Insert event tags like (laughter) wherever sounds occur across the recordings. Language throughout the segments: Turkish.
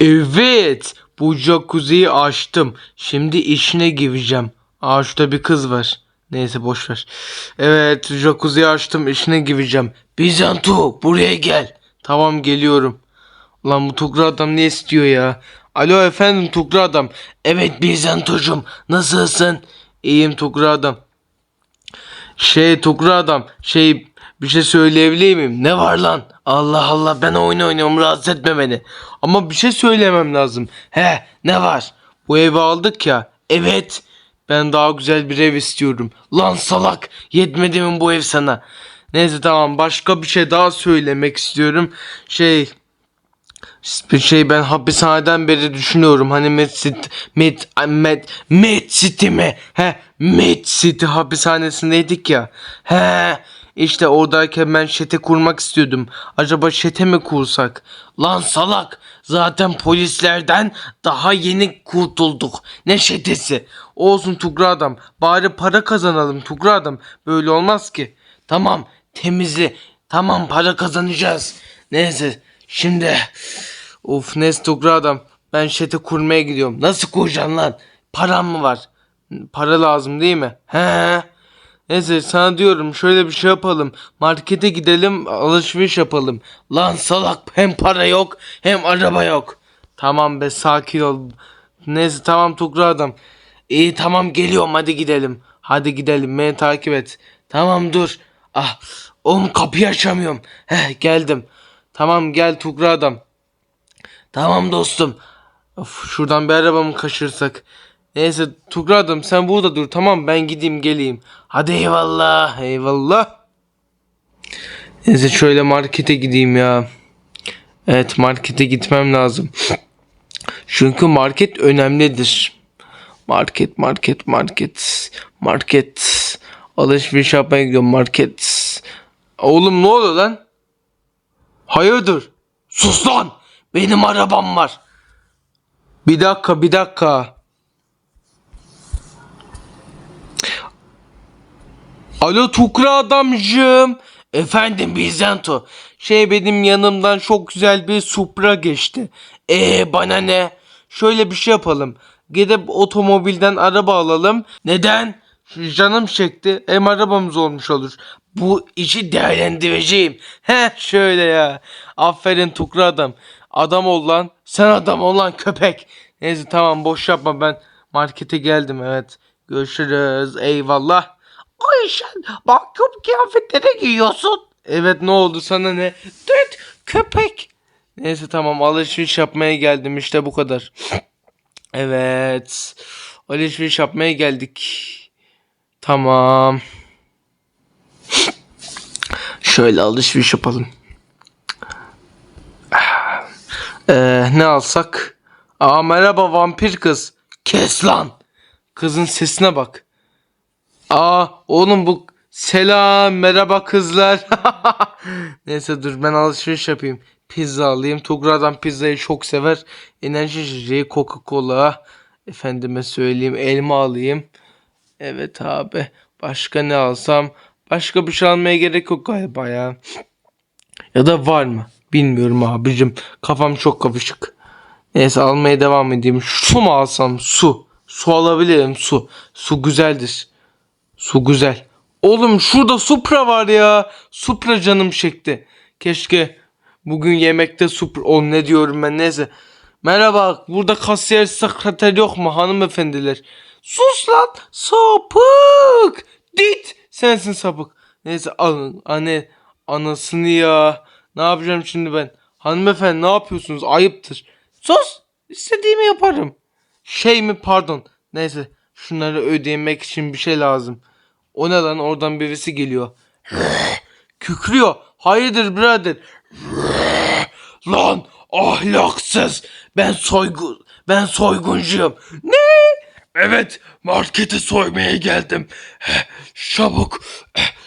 Evet. Bu jacuzziyi açtım. Şimdi işine gireceğim. Aa şurada bir kız var. Neyse boş ver. Evet jacuzziyi açtım işine gireceğim. Bizanto buraya gel. Tamam geliyorum. Lan bu Tukra adam ne istiyor ya? Alo efendim Tukra adam. Evet Bizantocuğum nasılsın? İyiyim Tukra adam. Şey Tukra adam şey bir şey söyleyebilir miyim? Ne var lan? Allah Allah ben oyun oynuyorum rahatsız etme beni. Ama bir şey söylemem lazım. He ne var? Bu evi aldık ya. Evet. Ben daha güzel bir ev istiyorum. Lan salak yetmedi mi bu ev sana? Neyse tamam başka bir şey daha söylemek istiyorum. Şey bir şey ben hapishaneden beri düşünüyorum. Hani Med City, Med, Med, Med City mi? He, Med City hapishanesindeydik ya. He, işte oradayken ben şete kurmak istiyordum. Acaba şete mi kursak? Lan salak, zaten polislerden daha yeni kurtulduk. Ne şetesi? Olsun Tugra adam, bari para kazanalım Tugra adam. Böyle olmaz ki. Tamam, temizli. Tamam para kazanacağız. Neyse, şimdi... Of Nestokra adam. Ben şete kurmaya gidiyorum. Nasıl kuracaksın lan? Param mı var? Para lazım değil mi? He. Neyse sana diyorum şöyle bir şey yapalım. Markete gidelim alışveriş yapalım. Lan salak hem para yok hem araba yok. Tamam be sakin ol. Neyse tamam Tukra adam. İyi tamam geliyorum hadi gidelim. Hadi gidelim beni takip et. Tamam dur. Ah oğlum kapıyı açamıyorum. Heh geldim. Tamam gel Tukra adam. Tamam dostum. Of, şuradan bir araba mı kaçırsak? Neyse Tugradım sen burada dur tamam ben gideyim geleyim. Hadi eyvallah eyvallah. Neyse şöyle markete gideyim ya. Evet markete gitmem lazım. Çünkü market önemlidir. Market market market market. Alışveriş yapmaya gidiyorum market. Oğlum ne oluyor lan? Hayırdır? Sus lan! Benim arabam var. Bir dakika bir dakika. Alo Tukra adamcığım. Efendim Bizanto. Şey benim yanımdan çok güzel bir Supra geçti. Ee bana ne? Şöyle bir şey yapalım. Gidip otomobilden araba alalım. Neden? Canım çekti. Hem arabamız olmuş olur. Bu işi değerlendireceğim. (laughs) He şöyle ya. Aferin Tukra adam. Adam ol lan. Sen adam ol lan köpek. Neyse tamam boş yapma ben markete geldim evet. Görüşürüz. Eyvallah. Ay sen mahkum kıyafetlere giyiyorsun. Evet ne oldu sana ne? Düt köpek. Neyse tamam alışveriş yapmaya geldim işte bu kadar. Evet. Alışveriş yapmaya geldik. Tamam. Şöyle alışveriş yapalım. Ee, ne alsak? Aa merhaba vampir kız. Kes lan. Kızın sesine bak. Aa oğlum bu selam merhaba kızlar. (laughs) Neyse dur ben alışveriş yapayım. Pizza alayım. Tugra'dan pizzayı çok sever. Enerji içeceği Coca Cola. Efendime söyleyeyim elma alayım. Evet abi. Başka ne alsam? Başka bir şey almaya gerek yok galiba ya. Ya da var mı? Bilmiyorum abicim. Kafam çok kafışık. Neyse almaya devam edeyim. Su mu alsam? Su. Su alabilirim su. Su güzeldir. Su güzel. Oğlum şurada Supra var ya. Supra canım çekti. Keşke bugün yemekte Supra... Oğlum ne diyorum ben neyse. Merhaba burada kasiyer sekreter yok mu hanımefendiler? Sus lan sapık. Dit sensin sapık. Neyse alın anne anasını ya. Ne yapacağım şimdi ben? Hanımefendi ne yapıyorsunuz? Ayıptır. Sus. İstediğimi yaparım. Şey mi pardon. Neyse şunları ödemek için bir şey lazım. O ne lan oradan birisi geliyor. Kükrüyor. Hayırdır birader? Lan ahlaksız. Ben soygun ben soyguncuyum. Ne? Evet markete soymaya geldim. Çabuk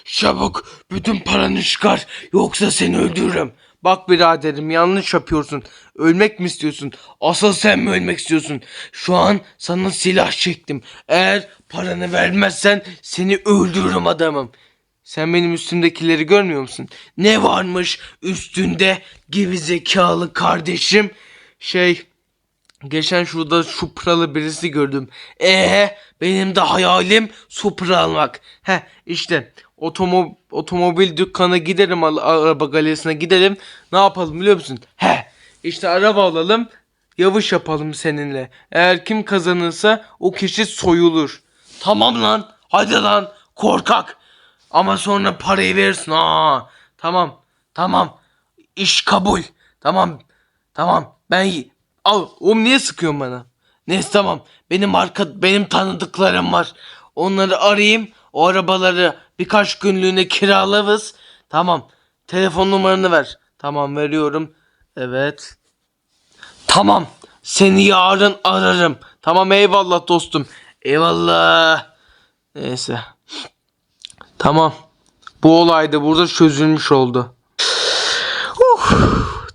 çabuk bütün paranı çıkar yoksa seni öldürürüm. Bak biraderim yanlış yapıyorsun. Ölmek mi istiyorsun? Asıl sen mi ölmek istiyorsun? Şu an sana silah çektim. Eğer paranı vermezsen seni öldürürüm adamım. Sen benim üstümdekileri görmüyor musun? Ne varmış üstünde gibi zekalı kardeşim? Şey Geçen şurada Supra'lı birisi gördüm. Ee, benim de hayalim Supra almak. He işte otomo otomobil dükkanına gidelim araba galerisine gidelim. Ne yapalım biliyor musun? He işte araba alalım. Yavuş yapalım seninle. Eğer kim kazanırsa o kişi soyulur. Tamam lan. Hadi lan. Korkak. Ama sonra parayı verirsin. Aa, tamam. Tamam. İş kabul. Tamam. Tamam. Ben al. Oğlum niye sıkıyorsun bana? Neyse tamam. Benim arka benim tanıdıklarım var. Onları arayayım. O arabaları birkaç günlüğüne kiralarız. Tamam. Telefon numaranı ver. Tamam veriyorum. Evet. Tamam. Seni yarın ararım. Tamam eyvallah dostum. Eyvallah. Neyse. Tamam. Bu olay da burada çözülmüş oldu. Uh,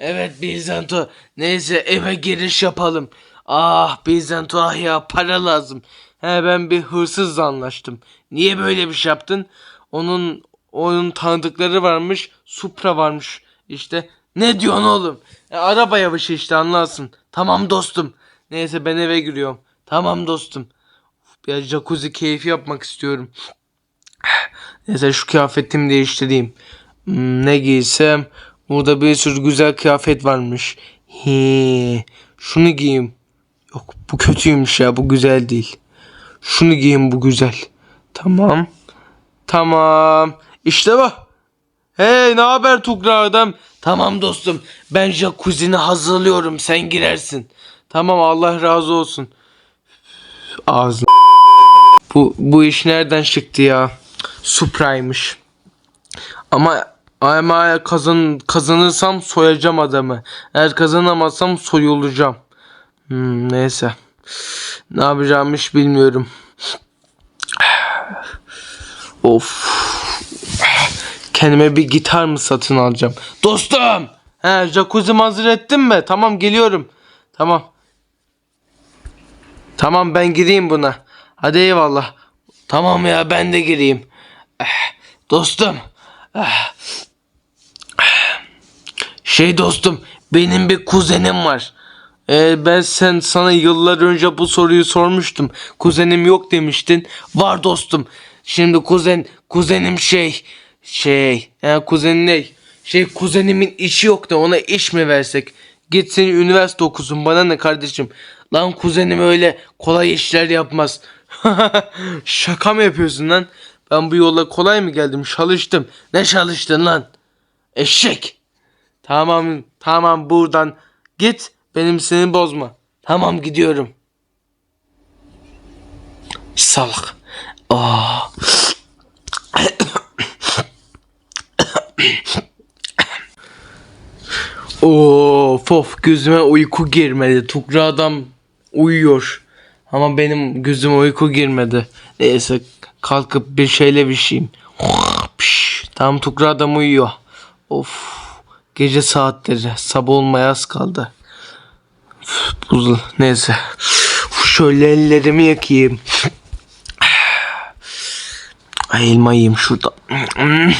evet Bizanto. Neyse eve giriş yapalım. Ah Bizanto ah ya para lazım. He ben bir hırsızla anlaştım. Niye böyle bir şey yaptın? Onun onun tanıdıkları varmış. Supra varmış. İşte ne diyorsun oğlum? E, araba yavaşı işte anlarsın. Tamam dostum. Neyse ben eve giriyorum. Tamam dostum. Bir jacuzzi keyfi yapmak istiyorum. Neyse şu kıyafetimi değiştireyim. Hmm, ne giysem? Burada bir sürü güzel kıyafet varmış. He, şunu giyeyim. Yok bu kötüymüş ya bu güzel değil. Şunu giyeyim bu güzel. Tamam. Tamam. İşte bu. Hey ne haber Tugra adam? Tamam dostum. Ben jacuzzi'ni hazırlıyorum. Sen girersin. Tamam Allah razı olsun. Ağzını. Bu, bu iş nereden çıktı ya? Supra'ymış. Ama ama kazan, kazanırsam soyacağım adamı. Eğer kazanamazsam soyulacağım. Hmm, neyse. Ne yapacağımı hiç bilmiyorum. Of. Kendime bir gitar mı satın alacağım? Dostum! He, jacuzzi hazır ettin mi? Tamam geliyorum. Tamam. Tamam ben gireyim buna. Hadi eyvallah. Tamam ya ben de gireyim. Eh, dostum. eh. Şey dostum benim bir kuzenim var. Ee, ben sen sana yıllar önce bu soruyu sormuştum. Kuzenim yok demiştin. Var dostum. Şimdi kuzen kuzenim şey şey yani kuzenin ne? Şey kuzenimin işi yok da ona iş mi versek? Gitsin üniversite okusun bana ne kardeşim? Lan kuzenim öyle kolay işler yapmaz. (laughs) Şaka mı yapıyorsun lan? Ben bu yola kolay mı geldim? Çalıştım. Ne çalıştın lan? Eşek. Tamam tamam buradan git. Benim seni bozma. Tamam gidiyorum. Salak. Aa. (coughs) Of of gözüme uyku girmedi. Tukra adam uyuyor. Ama benim gözüme uyku girmedi. Neyse kalkıp bir şeyle biçeyim. Piş, Tam Tukra adam uyuyor. Of gece saatleri sabah olmaya az kaldı. Üf, Buzlu neyse. Uf, Şöyle ellerimi yakayım. (sighs) Ay, elma yiyeyim şurada. (sighs)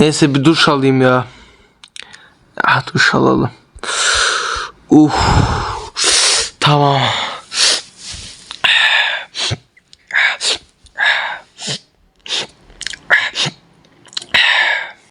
Neyse bir duş alayım ya. Ah duş alalım. Uf. Tamam.